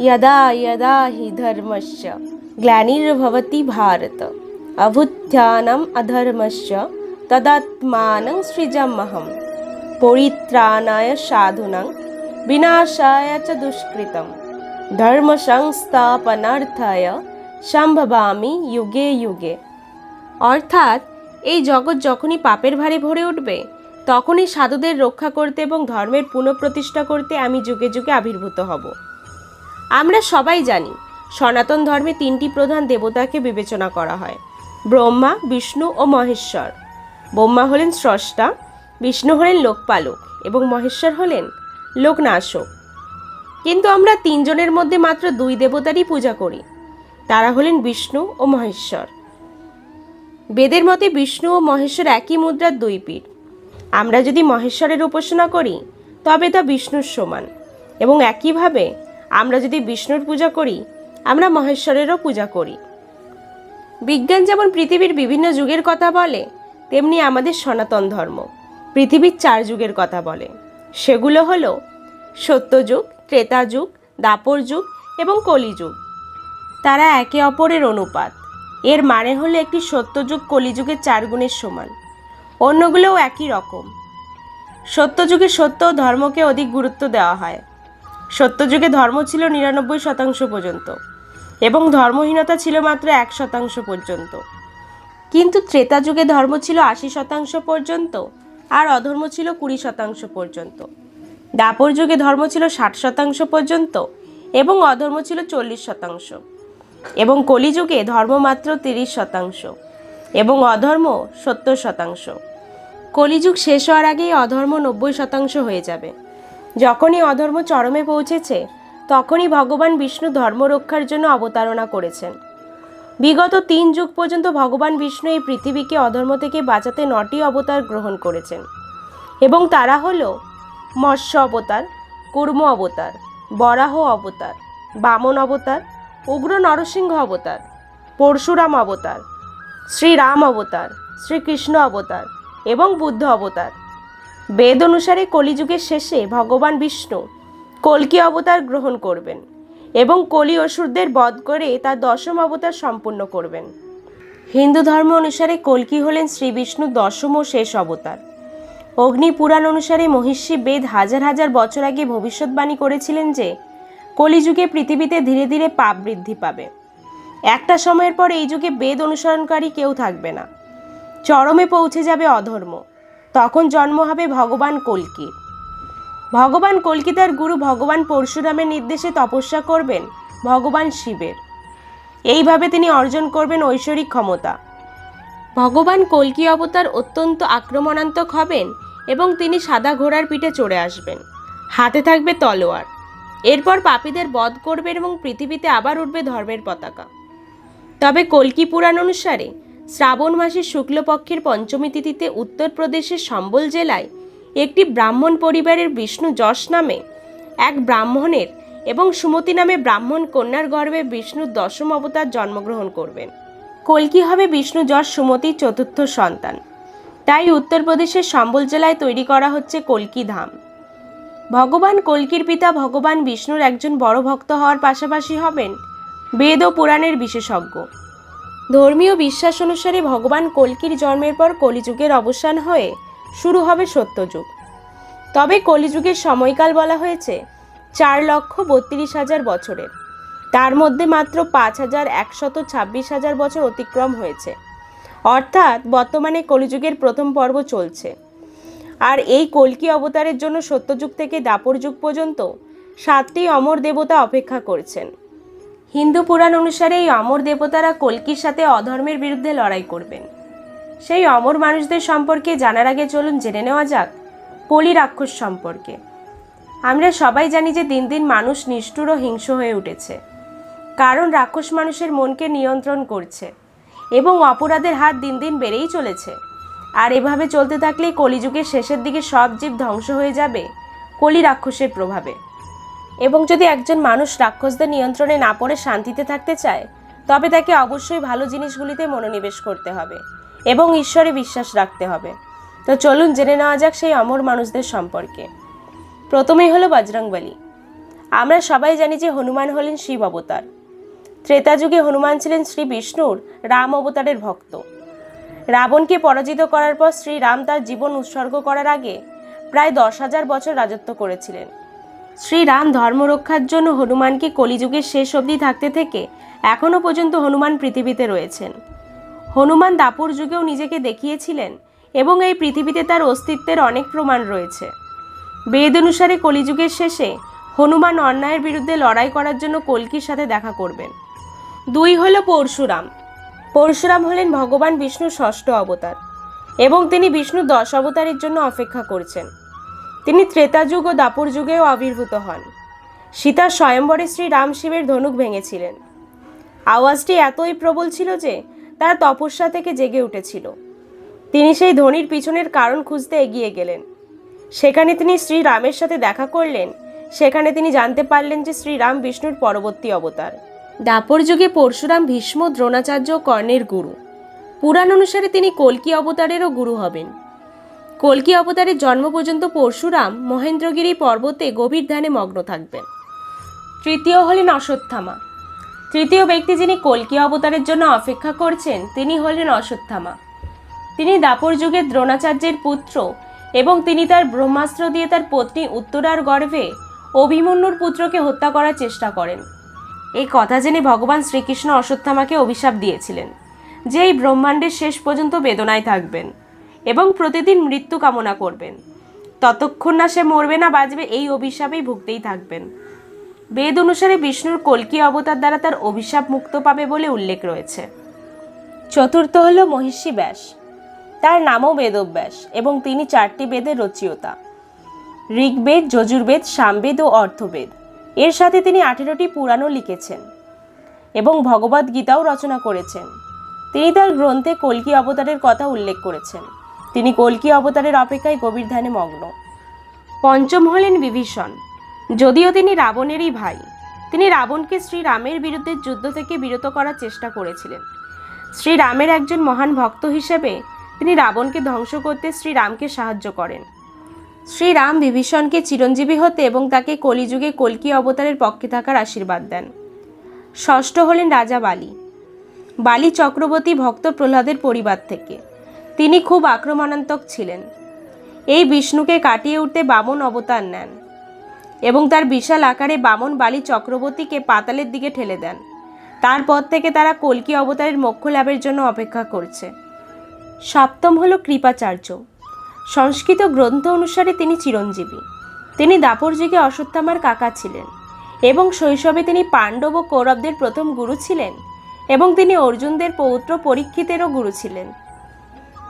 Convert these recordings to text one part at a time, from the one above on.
यदा यदा हि धर्मस्य ग्लानिर्भवति भारत अभुत्थानम् अधर्मस्य तदात्मानं सृजाम्यहं परित्राणाय साधूनां विनाशाय च दुष्कृतं ধর্মসংস্থাপনার্থায় সম্ভবামি যুগে যুগে অর্থাৎ এই জগৎ যখনই পাপের ভারে ভরে উঠবে তখনই সাধুদের রক্ষা করতে এবং ধর্মের পুনঃপ্রতিষ্ঠা করতে আমি যুগে যুগে আবির্ভূত হব আমরা সবাই জানি, সনাতন ধর্মে তিনটি প্রধান দেবতাকে বিবেচনা করা হয়, ব্রহ্মা, বিষ্ণু ও মহেশ্বর। ব্রহ্মা হলেন স্রষ্টা, বিষ্ণু হলেন লোকপালক এবং মহেশ্বর হলেন লোকনাশক। কিন্তু আমরা তিনজনের মধ্যে মাত্র দুই দেবতারই পূজা করি, তারা হলেন বিষ্ণু ও মহেশ্বর। বেদের মতে বিষ্ণু ও মহেশ্বর একই মুদ্রার দুই পীঠ। আমরা যদি মহেশ্বরের উপাসনা করি, তবে তা বিষ্ণুর সমান এবং একইভাবে আমরা যদি বিষ্ণুর পূজা করি, আমরা মহেশ্বরেরও পূজা করি। বিজ্ঞান যেমন পৃথিবীর বিভিন্ন যুগের কথা বলে, তেমনি আমাদের সনাতন ধর্ম পৃথিবীর চার যুগের কথা বলে। সেগুলো হলো সত্যযুগ ত্রেতা যুগ দাপর যুগ এবং কলিযুগ। তারা একে অপরের অনুপাত। এর মানে হলো একটি সত্যযুগ কলিযুগের চার গুণের সমান। অন্যগুলোও একই রকম। সত্যযুগে সত্য ধর্মকে অধিক গুরুত্ব দেওয়া হয়। সত্যযুগে ধর্ম ছিল নিরানব্বই শতাংশ পর্যন্ত এবং ধর্মহীনতা ছিল মাত্র এক শতাংশ পর্যন্ত। কিন্তু ত্রেতা যুগে ধর্ম ছিল আশি শতাংশ পর্যন্ত আর অধর্ম ছিল কুড়ি শতাংশ পর্যন্ত। দাপর যুগে ধর্ম ছিল ষাট শতাংশ পর্যন্ত এবং অধর্ম ছিল চল্লিশ শতাংশ। এবং কলিযুগে ধর্ম মাত্র তিরিশ শতাংশ এবং অধর্ম সত্তর শতাংশ। কলিযুগ শেষ হওয়ার আগেই অধর্ম নব্বই শতাংশ হয়ে যাবে। যখনই অধর্ম চরমে পৌঁছেছে, তখনই ভগবান বিষ্ণু ধর্ম রক্ষার জন্য অবতারণা করেছেন। বিগত তিন যুগ পর্যন্ত ভগবান বিষ্ণু এই পৃথিবীকে অধর্ম থেকে বাঁচাতে নটি অবতার গ্রহণ করেছেন এবং তারা হল মৎস্য অবতার, কুর্ম অবতার, বরাহ অবতার, বামন অবতার, উগ্র নরসিংহ অবতার, পরশুরাম অবতার, শ্রীরাম অবতার, শ্রীকৃষ্ণ অবতার এবং বুদ্ধ অবতার। বেদ অনুসারে কলিযুগের শেষে ভগবান বিষ্ণু কল্কি অবতার গ্রহণ করবেন এবং কলি অসুরদের বধ করে তার দশম অবতার সম্পূর্ণ করবেন। হিন্দু ধর্ম অনুসারে কল্কি হলেন শ্রী বিষ্ণু দশম ও শেষ অবতার। অগ্নি পুরাণ অনুসারে মহিষী বেদ হাজার হাজার বছর আগে ভবিষ্যৎবাণী করেছিলেন যে, কলিযুগে পৃথিবীতে ধীরে ধীরে পাপ বৃদ্ধি পাবে। একটা সময়ের পর এই যুগে বেদ অনুসরণকারী কেউ থাকবে না। চরমে পৌঁছে যাবে অধর্ম। তখন জন্ম হবে ভগবান কল্কির ভগবান কল্কি তার গুরু ভগবান পরশুরামের নির্দেশে তপস্যা করবেন ভগবান শিবের। এইভাবে তিনি অর্জন করবেন ঐশ্বরিক ক্ষমতা। ভগবান কল্কি অবতার অত্যন্ত আক্রমণাত্মক হবেন এবং তিনি সাদা ঘোড়ার পিঠে চড়ে আসবেন। হাতে থাকবে তলোয়ার। এরপর পাপীদের বধ করবেন এবং পৃথিবীতে আবার উঠবে ধর্মের পতাকা। তবে কল্কি পুরাণ অনুসারে শ্রাবণ মাসের শুক্লপক্ষের পঞ্চমী তিথিতে উত্তরপ্রদেশের সম্বল জেলায় একটি ব্রাহ্মণ পরিবারের বিষ্ণু যশ নামে এক ব্রাহ্মণের এবং সুমতি নামে ব্রাহ্মণ কন্যার গর্ভে বিষ্ণুর দশম অবতার জন্মগ্রহণ করবেন। কল্কি হবে বিষ্ণু যশ সুমতির চতুর্থ সন্তান। তাই উত্তরপ্রদেশের সম্বল জেলায় তৈরি করা হচ্ছে কল্কি ধাম। ভগবান কল্কির পিতা ভগবান বিষ্ণুর একজন বড় ভক্ত হওয়ার পাশাপাশি হবেন বেদ ও পুরাণের বিশেষজ্ঞ। ধর্মীয় বিশ্বাস অনুসারে ভগবান কল্কির জন্মের পর কলিযুগের অবসান হয়ে শুরু হবে সত্যযুগ। তবে কলিযুগের সময়কাল বলা হয়েছে চার লক্ষ বত্রিশ হাজার বছরের। তার মধ্যে মাত্র পাঁচ হাজার একশত ছাব্বিশ হাজার বছর অতিক্রম হয়েছে। অর্থাৎ বর্তমানে কলিযুগের প্রথম পর্ব চলছে। আর এই কল্কি অবতারের জন্য সত্যযুগ থেকে দাপর যুগ পর্যন্ত সাতটি অমর দেবতা অপেক্ষা করছেন। হিন্দু পুরাণ অনুসারে এই অমর দেবতারা কল্কির সাথে অধর্মের বিরুদ্ধে লড়াই করবেন। সেই অমর মানুষদের সম্পর্কে জানার আগে চলুন জেনে নেওয়া যাক পলি রাক্ষস সম্পর্কে। আমরা সবাই জানি যে দিন দিন মানুষ নিষ্ঠুর ও হিংস হয়ে উঠেছে। কারণ রাক্ষস মানুষের মনকে নিয়ন্ত্রণ করছে এবং অপরাধের হাত দিন দিন বেড়েই চলেছে। আর এভাবে চলতে থাকলে কলিযুগের শেষের দিকে সব জীব ধ্বংস হয়ে যাবে কলি রাক্ষসের প্রভাবে। এবং যদি একজন মানুষ রাক্ষসদের নিয়ন্ত্রণে না পড়ে শান্তিতে থাকতে চায়, তবে তাকে অবশ্যই ভালো জিনিসগুলিতে মনোনিবেশ করতে হবে এবং ঈশ্বরে বিশ্বাস রাখতে হবে। তো চলুন জেনে নেওয়া যাক সেই অমর মানুষদের সম্পর্কে। প্রথমেই হলো বজরংবলী। আমরা সবাই জানি যে হনুমান হলেন শিব অবতার। ত্রেতা যুগে হনুমান ছিলেন শ্রী বিষ্ণুর রাম অবতারের ভক্ত। রাবণকে পরাজিত করার পর শ্রীরাম তার জীবন উৎসর্গ করার আগে প্রায় দশ হাজার বছর রাজত্ব করেছিলেন। শ্রীরাম ধর্ম রক্ষার জন্য হনুমানকে কলিযুগের শেষ অবধি থাকতে থেকে এখনও পর্যন্ত হনুমান পৃথিবীতে রয়েছেন। হনুমান দাপুর যুগেও নিজেকে দেখিয়েছিলেন এবং এই পৃথিবীতে তার অস্তিত্বের অনেক প্রমাণ রয়েছে। বেদ অনুসারে কলিযুগের শেষে হনুমান অন্যায়ের বিরুদ্ধে লড়াই করার জন্য কল্কির সাথে দেখা করবেন। দুই হল পরশুরাম। পরশুরাম হলেন ভগবান বিষ্ণুর ষষ্ঠ অবতার এবং তিনি বিষ্ণুর দশ অবতারের জন্য অপেক্ষা করছেন। তিনি ত্রেতা যুগ ও দাপর যুগেও আবির্ভূত হন। সীতা স্বয়ম্বরে শ্রী রাম শিবের ধনুক ভেঙেছিলেন। আওয়াজটি এতই প্রবল ছিল যে তারা তপস্যা থেকে জেগে উঠেছিল। তিনি সেই ধ্বনির পিছনের কারণ খুঁজতে এগিয়ে গেলেন। সেখানে তিনি শ্রী রামের সাথে দেখা করলেন। সেখানে তিনি জানতে পারলেন যে শ্রীরাম বিষ্ণুর পরবর্তী অবতার। দাপর যুগে পরশুরাম ভীষ্ম, দ্রোণাচার্য কর্ণের গুরু। পুরাণ অনুসারে তিনি কল্কি অবতারেরও গুরু হবেন। কল্কি অবতারের জন্ম পর্যন্ত পরশুরাম মহেন্দ্রগিরি পর্বতে গভীর ধ্যানে মগ্ন থাকবেন। তৃতীয় হলেন অশ্বত্থামা। তৃতীয় ব্যক্তি যিনি কল্কি অবতারের জন্য অপেক্ষা করছেন, তিনি হলেন অশ্বত্থামা। তিনি দাপর যুগের দ্রোণাচার্যের পুত্র এবং তিনি তার ব্রহ্মাস্ত্র দিয়ে তার পত্নী উত্তরার গর্ভে অভিমন্যুর পুত্রকে হত্যা করার চেষ্টা করেন। এই কথা জেনে ভগবান শ্রীকৃষ্ণ অশ্বত্থামাকে অভিশাপ দিয়েছিলেন, যে এই ব্রহ্মাণ্ডের শেষ পর্যন্ত বেদনায় থাকবেন। এবং প্রতিদিন মৃত্যু কামনা করবেন। ততক্ষণ না সে মরবে না বাঁচবে এই অভিশাপেই ভুগতেই থাকবেন। বেদ অনুসারে বিষ্ণুর কল্কি অবতার দ্বারা তার অভিশাপ মুক্ত পাবে বলে উল্লেখ রয়েছে। চতুর্থ হল মহিষী ব্যাস। তার নামও বেদব্যাস এবং তিনি চারটি বেদের রচয়িতা। ঋগ্বেদ, যজুর্বেদ, সামবেদ ও অর্থবেদ। এর সাথে তিনি আঠেরোটি পুরাণও লিখেছেন এবং ভগবদ্গীতাও রচনা করেছেন। তিনি তার গ্রন্থে কল্কি অবতারের কথা উল্লেখ করেছেন। তিনি কল্কি অবতারের অপেক্ষায় গভীর ধ্যানে মগ্ন। পঞ্চম হলেন বিভীষণ। যদিও তিনি রাবণেরই ভাই, তিনি রাবণকে শ্রীরামের বিরুদ্ধে যুদ্ধ থেকে বিরত করার চেষ্টা করেছিলেন। শ্রীরামের একজন মহান ভক্ত হিসেবে তিনি রাবণকে ধ্বংস করতে শ্রীরামকে সাহায্য করেন। শ্রীরাম বিভীষণকে চিরঞ্জীবী হতে এবং তাকে কলিযুগে কল্কি অবতারের পক্ষে থাকার আশীর্বাদ দেন। ষষ্ঠ হলেন রাজা বালি। বালি চক্রবর্তী ভক্ত প্রহ্লাদের পরিবার থেকে। তিনি খুব আক্রমণাত্মক ছিলেন। এই বিষ্ণুকে কাটিয়ে উঠতে বামন অবতার নেন এবং তার বিশাল আকারে বামন বালি চক্রবর্তীকে পাতালের দিকে ঠেলে দেন। তারপর থেকে তারা কল্কি অবতারের মোক্ষ লাভের জন্য অপেক্ষা করছে। সপ্তম হলো কৃপাচার্য। সংস্কৃত গ্রন্থ অনুসারে তিনি চিরঞ্জীবী। তিনি দাপর যুগে অশ্বত্থামার কাকা ছিলেন এবং শৈশবে তিনি পাণ্ডব ও কৌরবদের প্রথম গুরু ছিলেন এবং তিনি অর্জুনদের পৌত্র পরীক্ষিতেরও গুরু ছিলেন।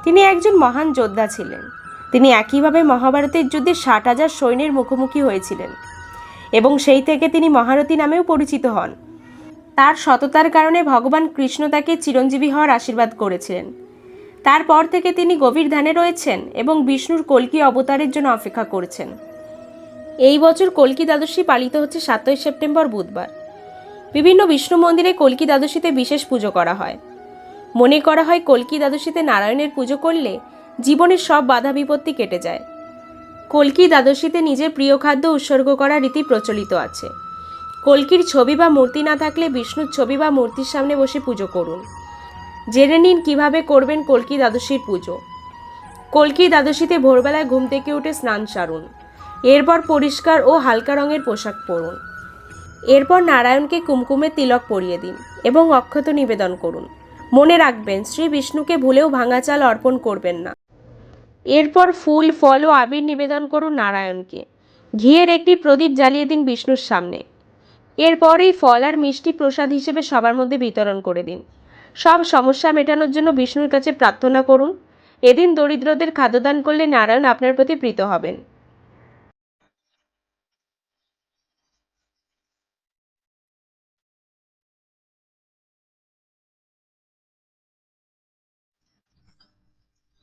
তিনি একজন মহান যোদ্ধা ছিলেন। তিনি একইভাবে মহাভারতের যুদ্ধে ষাট হাজার সৈন্যের মুখোমুখি হয়েছিলেন এবং সেই থেকে তিনি মহারথী নামেও পরিচিত হন। তার সততার কারণে ভগবান কৃষ্ণ তাকে চিরঞ্জীবী হওয়ার আশীর্বাদ করেছিলেন। তারপর থেকে তিনি গভীর ধ্যানে রয়েছেন এবং বিষ্ণুর কল্কি অবতারের জন্য অপেক্ষা করছেন। এই বছর কল্কি দ্বাদশী পালিত হচ্ছে সাতই সেপ্টেম্বর বুধবার। বিভিন্ন বিষ্ণু মন্দিরে কল্কি দ্বাদশীতে বিশেষ পুজো করা হয়। মনে করা হয় কল্কি দ্বাদশীতে নারায়ণের পুজো করলে জীবনের সব বাধা বিপত্তি কেটে যায়। কল্কি দ্বাদশীতে নিজের প্রিয় খাদ্য উৎসর্গ করার রীতি প্রচলিত আছে। কল্কির ছবি বা মূর্তি না থাকলে বিষ্ণুর ছবি বা মূর্তির সামনে বসে পুজো করুন। জেনে নিন কীভাবে করবেন কল্কি দ্বাদশীর পুজো। কল্কি দ্বাদশীতে ভোরবেলায় ঘুম থেকে উঠে স্নান সারুন। এরপর পরিষ্কার ও হালকা রঙের পোশাক পরুন। এরপর নারায়ণকে কুমকুমের তিলক পরিয়ে দিন এবং অক্ষত নিবেদন করুন। মনে রাখবেন, শ্রী বিষ্ণুকে ভুলেও ভাঙা চাল অর্পণ করবেন না। এরপর ফুল, ফল ও আবির নিবেদন করুন নারায়ণকে। ঘিয়ের একটি প্রদীপ জ্বালিয়ে দিন বিষ্ণুর সামনে। এরপর এই ফল আর মিষ্টি প্রসাদ হিসেবে সবার মধ্যে বিতরণ করে দিন। সব সমস্যা মেটানোর জন্য বিষ্ণুর কাছে প্রার্থনা করুন। এদিন দরিদ্রদের খাদ্যদান করলে নারায়ণ আপনার প্রতি প্রীত হবেন।